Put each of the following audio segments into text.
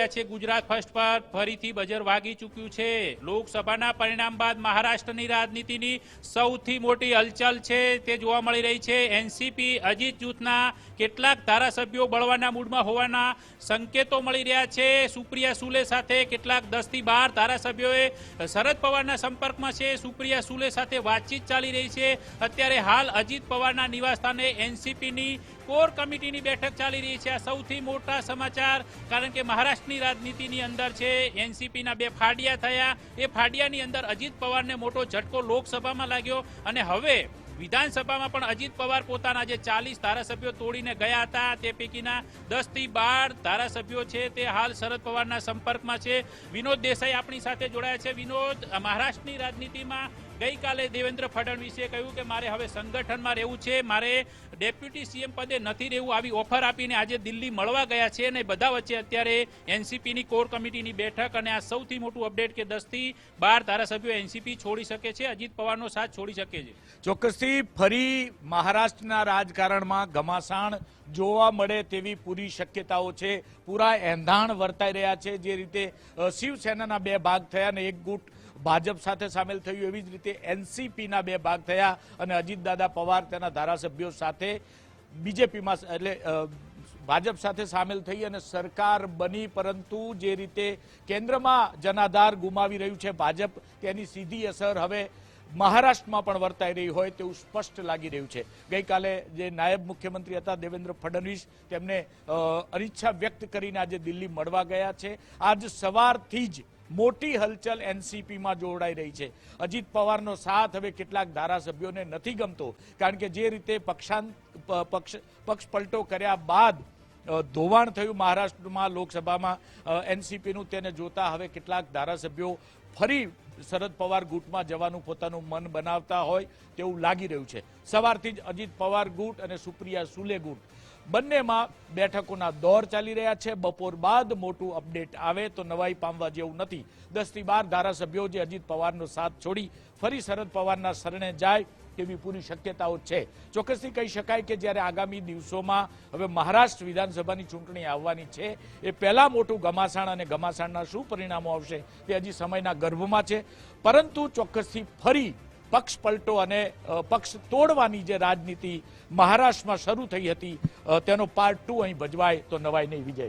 રહ્યા છે ગુજરાત ફર્સ્ટ પર. ફરીથી બજર વાગી ચૂક્યું છે. લોકસભાના પરિણામ બાદ મહારાષ્ટ્રની રાજનીતિની સૌથી મોટી હલચલ છે તે જોવા મળી રહી છે. એનસીપી અજીત જૂથના કેટલાક ધારાસભ્યો બળવાના મૂડમાં હોવાના સંકેતો મળી રહ્યા છે. સુપ્રિયા સુલે સાથે કેટલાક દસથી બાર ધારાસભ્યોએ શરદ પવારના સંપર્કમાં છે. સુપ્રિયા સુલે સાથે વાતચીત ચાલી રહી છે. અત્યારે હાલ અજીત પવારના નિવાસસ્થાને એનસીપીની કોર કમિટીની બેઠક ચાલી રહી છે. આ સૌથી મોટા સમાચાર, કારણ કે મહારાષ્ટ્રની રાજનીતિની અંદર છે, એનસીપીના બે ફાડિયા થયા. એ ફાડિયાની અંદર અજીત પવારને મોટો ઝટકો લોકસભામાં લાગ્યો અને હવે વિધાનસભામાં પણ અજીત પવાર પોતાના જે ચાલીસ ધારાસભ્યો તોડીને ગયા હતા, તે પૈકીના દસથી બાર ધારાસભ્યો છે. તે હાલ શરદ પવારના સંપર્કમાં છે. વિનોદ દેસાઈ આપણી સાથે જોડાયા છે. વિનોદ મહારાષ્ટ્રની રાજનીતિમાં ગઈકાલે દેવેન્દ્ર ફડણવીસે કહ્યું કે મારે હવે સંગઠનમાં રહેવું છે, મારે ડેપ્યુટી સીએમ પદે નથી રહેવું, આવી ઓફર આપીને આજે દિલ્હી મળવા ગયા છે અને બધા વચ્ચે અત્યારે એનસીપીની કોર કમિટીની બેઠક અને આ સૌથી મોટું અપડેટ કે દસથી બાર ધારાસભ્યો એનસીપી છોડી શકે છે, અજીત પવારનો સાથ છોડી શકે છે. ચોક્કસથી ફરી મહારાષ્ટ્રના રાજકારણમાં ઘમાસાણ જોવા મળે તેવી પૂરી શક્યતાઓ છે. પૂરા એંધાણ વર્તાઈ રહ્યા છે જે રીતે શિવસેનાના બે ભાગ થયા અને એક ગુટ ભાજપ સાથે સામેલ થયું. એવી જ રીતે એનસીપીના બે ભાગ થયા અને અજીતદાદા પવાર તેના ધારાસભ્યો સાથે બીજેપીમાં એટલે ભાજપ સાથે સામેલ થઈ અને સરકાર બની. પરંતુ જે રીતે કેન્દ્રમાં જનાધાર ગુમાવી રહ્યું છે ભાજપ, તેની સીધી અસર હવે મહારાષ્ટ્રમાં પણ વર્તાઈ રહી હોય તેવું સ્પષ્ટ લાગી રહ્યું છે. ગઈકાલે જે નાયબ મુખ્યમંત્રી હતા, દેવેન્દ્ર ફડણવીસ, તેમને અનિચ્છા વ્યક્ત કરીને આજે દિલ્હી મળવા ગયા છે. આજ સવારથી જ મોટી હલચલ એનસીપીમાં જોડાઈ રહી છે. અજીત પવારનો સાથ હવે કેટલાક ધારાસભ્યોને નથી ગમતો, કારણ કે જે રીતે પક્ષાંત પક્ષ પક્ષ પલટો કર્યા બાદ ધોવાણ થયું મહારાષ્ટ્રમાં, લોકસભામાં. એનસીપીનું તેને જોતા હવે કેટલાક ધારાસભ્યો ફરી શરદ પવાર ગુટમાં જવાનું પોતાનું મન બનાવતા હોય તેવું લાગી રહ્યું છે. સવારથી જ અજીત પવાર ગુટ અને સુપ્રિયા સુલે ગુટ. બંનેમાં બેઠકોના દોર ચાલી રહ્યા છે. બપોર બાદ મોટું અપડેટ આવે તો નવાઈ પામવા જેવું નથી. દસથી બાર ધારાસભ્યો જે અજીત પવારનો સાથ છોડી ફરી શરદ પવારના શરણે જાય તેવી પૂરી શક્યતાઓ છે. ચોક્કસથી કહી શકાય કે જ્યારે આગામી દિવસોમાં હવે મહારાષ્ટ્ર વિધાનસભાની ચૂંટણી આવવાની છે, એ પહેલા મોટું ઘમાસાણ અને ઘમાસાણના શું પરિણામો આવશે તે હજી સમયના ગર્ભમાં છે. પરંતુ ચોક્કસથી ફરી પક્ષ પલટો અને પક્ષ તોડવાની જે રાજનીતિ મહારાષ્ટ્રમાં શરૂ થઈ હતી તેનો પાર્ટ ટુ અહીં ભજવાય તો નવાઈ નહીં, વિજય.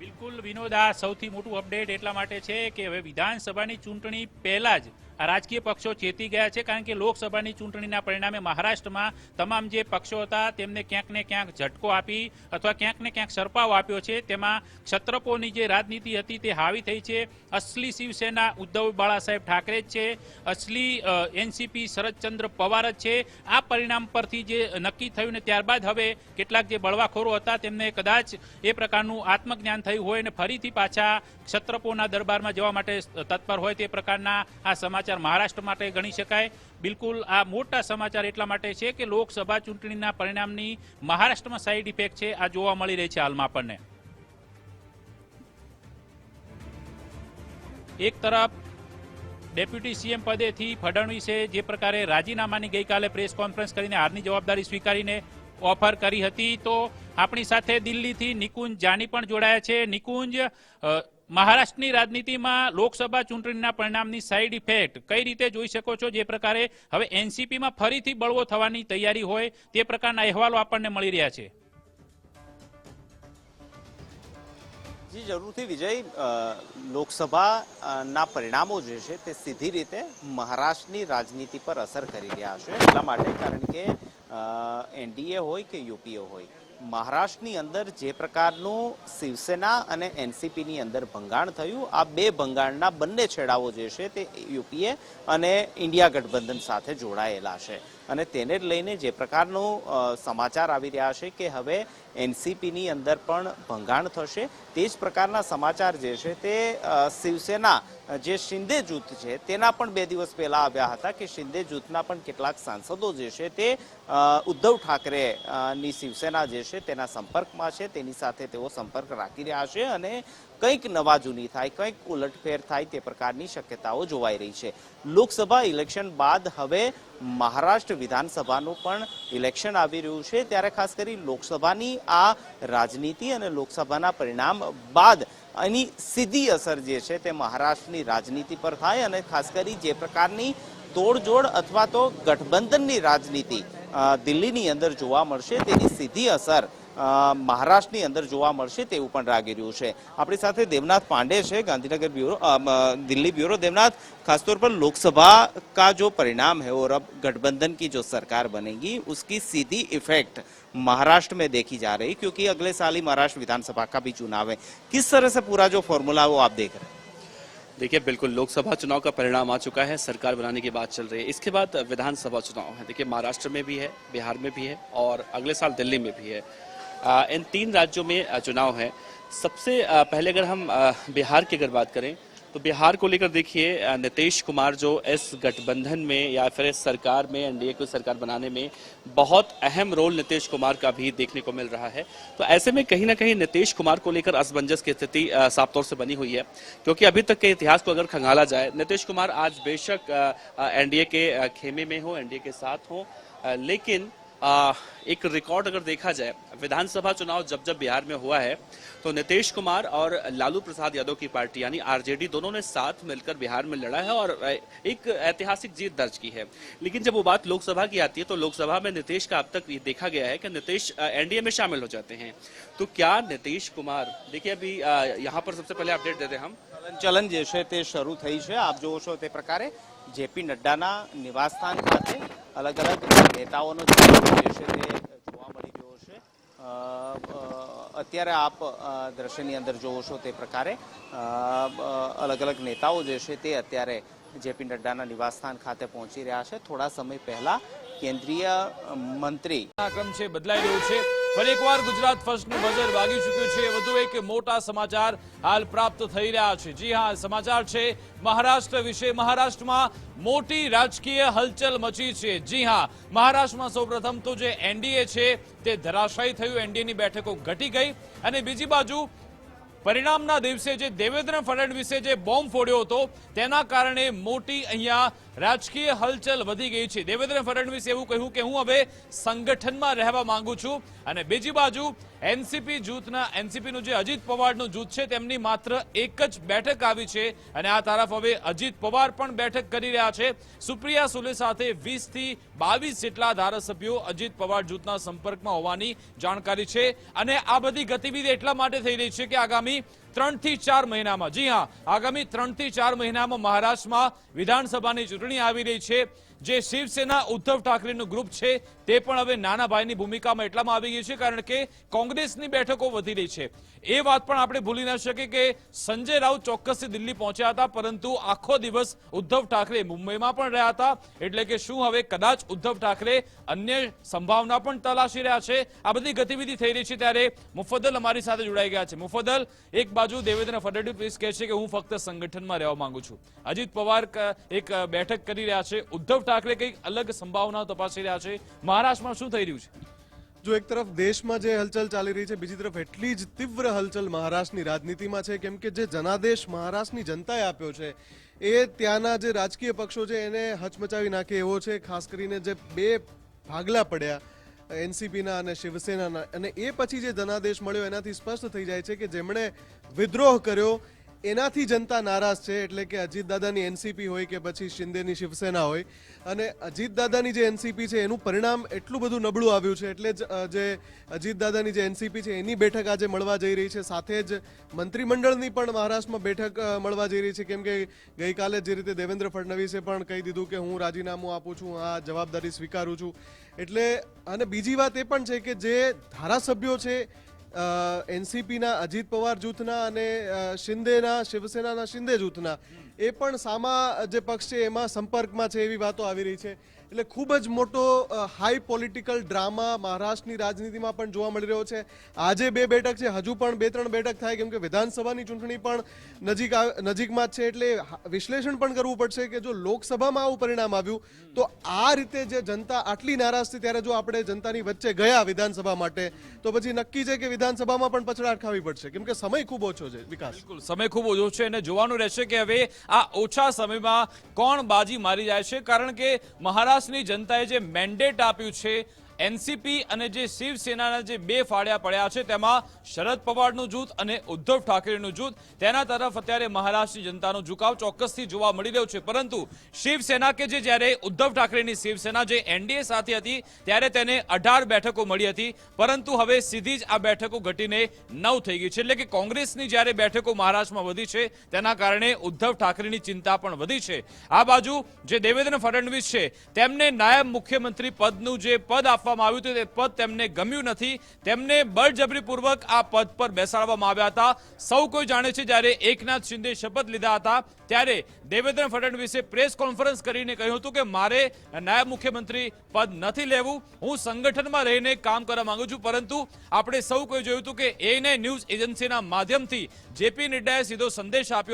બિલકુલ વિનોદ આ સૌથી મોટું અપડેટ એટલા માટે છે કે હવે વિધાનસભાની ચૂંટણી પહેલા જ રાજકીય પક્ષો ચેતી ગયા છે કારણ કે લોકસભાની ચૂંટણીના પરિણામે મહારાષ્ટ્રમાં તમામ જે પક્ષો હતા તેમને ક્યાંક ને ક્યાંક ઝટકો આપી અથવા ક્યાંક ને ક્યાંક સરપાવ આપ્યો છે. તેમાં ક્ષત્રપોની જે રાજનીતિ હતી તે હાવી થઈ છે. અસલી શિવસેના ઉદ્ધવ બાળા સાહેબ ઠાકરે જ છે. અસલી એનસીપી શરદચંદ્ર પવાર જ છે. આ પરિણામ પરથી જે નક્કી થયું ને ત્યારબાદ હવે કેટલાક જે બળવાખોરો હતા તેમને કદાચ એ પ્રકારનું આત્મજ્ઞાન થયું હોય અને ફરીથી પાછા ક્ષત્રપોના દરબારમાં જવા માટે તત્પર હોય તે પ્રકારના આ સમાચાર મહારાષ્ટ્ર માટે ગણી શકાય. બિલકુલ આ મોટા સમાચાર એટલા માટે છે કે લોકસભા ચૂંટણીના પરિણામની મહારાષ્ટ્રમાં સાઈડ ઇફેક્ટ છે. આ જોવા મળી રહી છે હાલમાં આપણને. એક તરફ ડેપ્યુટી સીએમ પદેથી ફડણવીસે જે પ્રકારે રાજીનામાની ગઈકાલે પ્રેસ કોન્ફરન્સ કરીને હારની જવાબદારી સ્વીકારીને ઓફર કરી હતી. તો આપણી સાથે દિલ્હીથી નિકુંજ જાની પણ જોડાયા છે. નિકુંજ મહારાષ્ટ્રની રાજનીતિમાં લોકસભા ચૂંટણીના પરિણામની સાઈડ ઇફેક્ટ કઈ રીતે જોઈ શકો છો? જે પ્રકારે હવે એનસીપીમાં ફરીથી બળવો થવાની તૈયારી હોય, તે પ્રકારના અહેવાલો આપણને મળી રહ્યા છે. જી, જરૂરથી વિજય લોકસભાના પરિણામો જે છે તે સીધી રીતે મહારાષ્ટ્રની રાજનીતિ પર અસર કરી રહ્યા છે. એટલા માટે કારણ કે એનડીએ હોય કે યુપીએ હોય મહારાષ્ટ્રની અંદર જે પ્રકારનું શિવસેના અને એનસીપીની અંદર ભંગાણ થયું, આ બે ભંગાણના બંને છેડાઓ જે છે તે યુપીએ અને ઇન્ડિયા ગઠબંધન સાથે જોડાયેલા છે. અને તેને લઈને જે પ્રકારનો સમાચાર આવી રહ્યા છે કે હવે એનસીપીની અંદર પણ ભંગાણ થશે, તે જ પ્રકારના સમાચાર જે છે તે શિવસેના જે શિંદે જૂથ છે, તેના પણ બે દિવસ પહેલા આવ્યા હતા કે શિંદે જૂથના પણ કેટલાક સાંસદો જે છે તે ઉદ્ધવ ઠાકરે ની શિવસેના જે છે તેના સંપર્કમાં છે, તેની સાથે તેઓ સંપર્ક રાખી રહ્યા છે અને કંઈક નવા જૂની થાય, કંઈક ઉલટફેર થાય તે પ્રકારની શક્યતાઓ જોવાઈ રહી છે. લોકસભા ઇલેક્શન બાદ હવે મહારાષ્ટ્ર વિધાનસભાનું પણ ઇલેક્શન આવી રહ્યું છે. ત્યારે ખાસ કરી લોકસભાની આ રાજનીતિ અને લોકસભાના પરિણામ બાદ એની સીધી અસર જે છે તે મહારાષ્ટ્રની રાજનીતિ પર થાય અને ખાસ કરી જે પ્રકારની તોડજોડ અથવા તો ગઠબંધનની રાજનીતિ દિલ્હીની અંદર જોવા મળશે તેની સીધી અસર મહારાષ્ટ્રની અંદર જોવા મળશે તેવું પણ લાગી રહ્યું છે. આપણી સાથે है પાંડે છે, ગાંધીનગર બ્યુરો દિલ્હી બ્યુરો. पर लोकसभा का जो परिणाम है और अब गठबंधन की जो सरकार बनेगी उसकी सीधी इफ़ेक्ट महाराष्ट्र में देखी जा रही क्योंकि अगले साल ही महाराष्ट्र विधानसभा का भी चुनाव है किस तरह से पूरा जो फॉर्मूला वो आप देख रहे हैं देखिए बिल्कुल लोकसभा चुनाव का परिणाम आ चुका है सरकार बनाने की बात चल रही है इसके बाद विधानसभा चुनाव है देखिए महाराष्ट्र में भी है बिहार में भी है और अगले साल दिल्ली में भी है इन तीन राज्यों में चुनाव है। सबसे पहले अगर हम बिहार की अगर बात करें तो बिहार को लेकर देखिए नीतीश कुमार जो इस गठबंधन में या फिर इस सरकार में, एनडीए को सरकार बनाने में बहुत अहम रोल नीतीश कुमार का भी देखने को मिल रहा है। तो ऐसे में कहीं ना कहीं नीतीश कुमार को लेकर असमंजस की स्थिति साफ़ तौर से बनी हुई है। क्योंकि अभी तक के इतिहास को अगर खंगाला जाए, नीतीश कुमार आज बेशक एनडीए के खेमे में हो, एनडीए के साथ हो लेकिन एक रिकॉर्ड अगर देखा जाए विधानसभा चुनाव जब जब बिहार में हुआ है तो नीतीश कुमार और लालू प्रसाद यादव की पार्टी यानी आरजेडी दोनों ने साथ मिलकर बिहार में लड़ा है और एक ऐतिहासिक जीत दर्ज की है लेकिन जब वो बात लोकसभा की आती है तो लोकसभा में नीतीश का अब तक ये देखा गया है कि नीतीश एनडीए में शामिल हो जाते हैं तो क्या नीतीश कुमार देखिए अभी आ, यहाँ पर सबसे पहले अपडेट देते हैं हम ચલન જે છે તે શરૂ થઈ છે આપ જોવો છો તે પ્રકારે જેપી નડ્ડાના નિવાસસ્થાન ખાતે અલગ અલગ નેતાઓનો છે તે જોવા મળી રહ્યો છે. અત્યારે આપ દ્રશ્યની અંદર જોવો છો તે પ્રકારે અલગ અલગ નેતાઓ જે છે તે અત્યારે જેપી નડ્ડાના નિવાસસ્થાન ખાતે પહોંચી રહ્યા છે. થોડા સમય પહેલા કેન્દ્રીય મંત્રી આ ક્રમ છે, બદલાઈ રહ્યો છે. ફરી એકવાર ગુજરાત ફર્સ્ટનું બજર વાગી ચૂક્યું છે. વધુ એક મોટા સમાચાર હાલ પ્રાપ્ત થઈ રહ્યા છે. જી હા, સમાચાર છે મહારાષ્ટ્ર વિશે. મહારાષ્ટ્રમાં મોટી રાજકીય હલચલ મચી છે. જી હા, મહારાષ્ટ્રમાં સૌપ્રથમ તો જે એનડીએ છે તે ધરાશાયી થયું. એનડીએની બેઠકો ઘટી ગઈ અને બીજી બાજુ પરિણામના દિવસે જે દેવેન્દ્ર ફડણવીસે જે બોમ્બ ફોડ્યો હતો, તેના કારણે મોટી અહીંયા રાજકીય હલચલ વધી ગઈ છે. દેવેન્દ્ર ફડણવીસ એવું કહ્યું કે હું હવે સંગઠનમાં રહેવા માંગુ છું અને બીજી બાજુ એનસીપી જૂથના, એનસીપીનું જે અજીત પવારનું જૂથ છે તેમની માત્ર એક જ બેઠક આવી છે અને આ તરફ હવે અજીત પવાર પણ બેઠક કરી રહ્યા છે. સુપ્રિયા સુલે સાથે વીસથી બાવીસ જેટલા ધારાસભ્યો અજીત પવાર જૂથના સંપર્કમાં હોવાની જાણકારી છે અને આ બધી ગતિવિધિ એટલા માટે થઈ રહી છે કે આગામી ત્રણથી ચાર મહિનામાં. જી હા, આગામી ત્રણથી ચાર મહિનામાં મહારાષ્ટ્રમાં વિધાનસભાની ચૂંટણી આવી રહી છે. જે શિવસેના ઉદ્ધવ ઠાકરેનું ગ્રુપ છે, તે પણ હવે નાના ભાઈની ભૂમિકામાં એટલામાં આવી ગયું છે, કારણ કે કોંગ્રેસની બેઠકો વધી રહી છે. એ વાત પણ આપણે ભૂલી ના શકીએ કે સંજય રાઉત ચોક્કસથી દિલ્હી પહોંચ્યા હતા, પરંતુ આખો દિવસ ઉદ્ધવ ઠાકરે મુંબઈમાં પણ રહ્યા હતા. એટલે કે શું હવે કદાચ ઉદ્ધવ ઠાકરે અન્ય સંભાવના પણ તલાશી રહ્યા છે? આ બધી ગતિવિધિ થઈ રહી છે ત્યારે મુફદ્દલ અમારી સાથે જોડાઈ ગયા છે. મુફદ્દલ, એક બાજુ દેવેન્દ્ર ફડણવીસ કહે છે કે હું ફક્ત સંગઠનમાં રહેવા માંગુ છું. અજીત પવાર એક બેઠક કરી રહ્યા છે. ઉદ્ધવ ઠાકરે કંઈક અલગ સંભાવનાઓ તપાસી રહ્યા છે. મહારાષ્ટ્રમાં શું થઈ રહ્યું છે? જો એક તરફ દેશમાં જે હલચલ ચાલી રહી છે, બીજી તરફ એટલી જ તીવ્ર હલચલ મહારાષ્ટ્રની રાજનીતિમાં છે, કેમ કે જે જનાદેશ મહારાષ્ટ્રની જનતાએ આપ્યો છે, એ ત્યાંના જે રાજકીય પક્ષો છે, એને હચમચાવી નાખે એવો છે, ખાસ કરીને જે બે ભાગલા પડ્યા, એનસીપીના અને શિવસેનાના. અને એ પછી જે જનાદેશ મળ્યો, એનાથી સ્પષ્ટ થઈ જાય છે કે જેમણે વિદ્રોહ કર્યો એનાથી જનતા નારાજ છે એટલે કે અજીત દાદાની એનસીપી હોય કે પછી શિંદેની શિવસેના હોય. અને અજીત દાદાની જે એનસીપી છે, એનું પરિણામ એટલું બધું નબળું આવ્યું છે એટલે જ જે અજીત દાદાની જે એનસીપી છે, એની બેઠક આજે મળવા જઈ રહી છે. સાથે જ મંત્રીમંડળની પણ મહારાષ્ટ્રમાં બેઠક મળવા જઈ રહી છે. કેમ કે ગઈકાલે જે રીતે દેવેન્દ્ર ફડણવીસે પણ કહી દીધું કે હું રાજીનામું આપું છું, આ જવાબદારી સ્વીકારું છું. એટલે, અને બીજી વાત એ પણ છે કે જે ધારાસભ્યો છે એનસીપીના અજીત પવાર જૂથના અને શિંદેના, શિવસેનાના શિંદે જૂથના, એ પણ સામા જે પક્ષ છે એમાં સંપર્કમાં છે એવી વાતો આવી રહી છે. એટલે ખૂબ જ મોટો હાઈ પોલિટિકલ ડ્રામા મહારાષ્ટ્રની રાજનીતિમાં પણ જોવા મળી રહ્યો છે. આજે બે બેઠક છે, હજુ પણ બે ત્રણ બેઠક થાય, કેમ કે વિધાનસભાની ચૂંટણી પણ નજીક નજીકમાં જ છે, એટલે વિશ્લેષણ પણ કરવું પડશે કે જો લોકસભામાં આવું પરિણામ આવ્યું, તો આ રીતે જે જનતા આટલી નારાજ છે, ત્યારે જો આપણે જનતાની વચ્ચે ગયા વિધાનસભા માટે, તો પછી નક્કી છે કે વિધાનસભામાં પણ પછડાટ ખાવી પડશે. કેમ કે સમય ખૂબ ઓછો છે, વિકાસ. બિલકુલ, સમય ખૂબ ઓછો છે, અને જોવાનું રહેશે કે હવે આ ઓછા સમયમાં કોણ બાજી મારી જાય છે, કારણ કે મહારાષ્ટ્ર મહારાષ્ટ્રની જનતાએ જે મેન્ડેટ આપ્યું છે એનસીપી અને જે શિવસેનાના જે બે ફાળ્યા પડ્યા છે, તેમાં શરદ પવારનું જૂથ અને ઉદ્ધવ ઠાકરેનું જૂથ. તેના તરફ અત્યારે મહારાષ્ટ્રની જનતાનો ઝુકાવ ચોક્કસથી જોવા મળી રહ્યો છે. પરંતુ શિવસેના કે જે જ્યારે ઉદ્ધવ ઠાકરેની શિવસેના જે એનડીએ સાથે હતી, ત્યારે તેને અઢાર બેઠકો મળી હતી. પરંતુ હવે સીધી જ આ બેઠકો ઘટીને નવ થઈ ગઈ છે. એટલે કે કોંગ્રેસની જ્યારે બેઠકો મહારાષ્ટ્રમાં વધી છે, તેના કારણે ઉદ્ધવ ઠાકરેની ચિંતા પણ વધી છે. આ બાજુ જે દેવેન્દ્ર ફડણવીસ છે, તેમને નાયબ મુખ્યમંત્રી પદનું જે પદ આપવામાં આવ્યું હતું તે પદ તેમને ગમ્યું નથી. તેમને બળજબરીપૂર્વક આ પદ પર બેસાડવામાં આવ્યા હતા. સૌ કોઈ જાણે છે જ્યારે એકનાથ શિંદે શપથ લીધા હતા, ત્યારે દેવેન્દ્ર ફડણવીસે પ્રેસ કોન્ફરન્સ કરીને કહ્યું હતું કે મારે નાયબ મુખ્યમંત્રી પદ નથી લેવું. હું સંગઠનમાં રહીને કામ કરવા માંગુ છું, પરંતુ આપણે સૌ કોઈ જોયું હતું કે એને ન્યૂઝ એજન્સીના માધ્યમથી જેપી નડ્ડાએ સીધો સંદેશ આપ્યો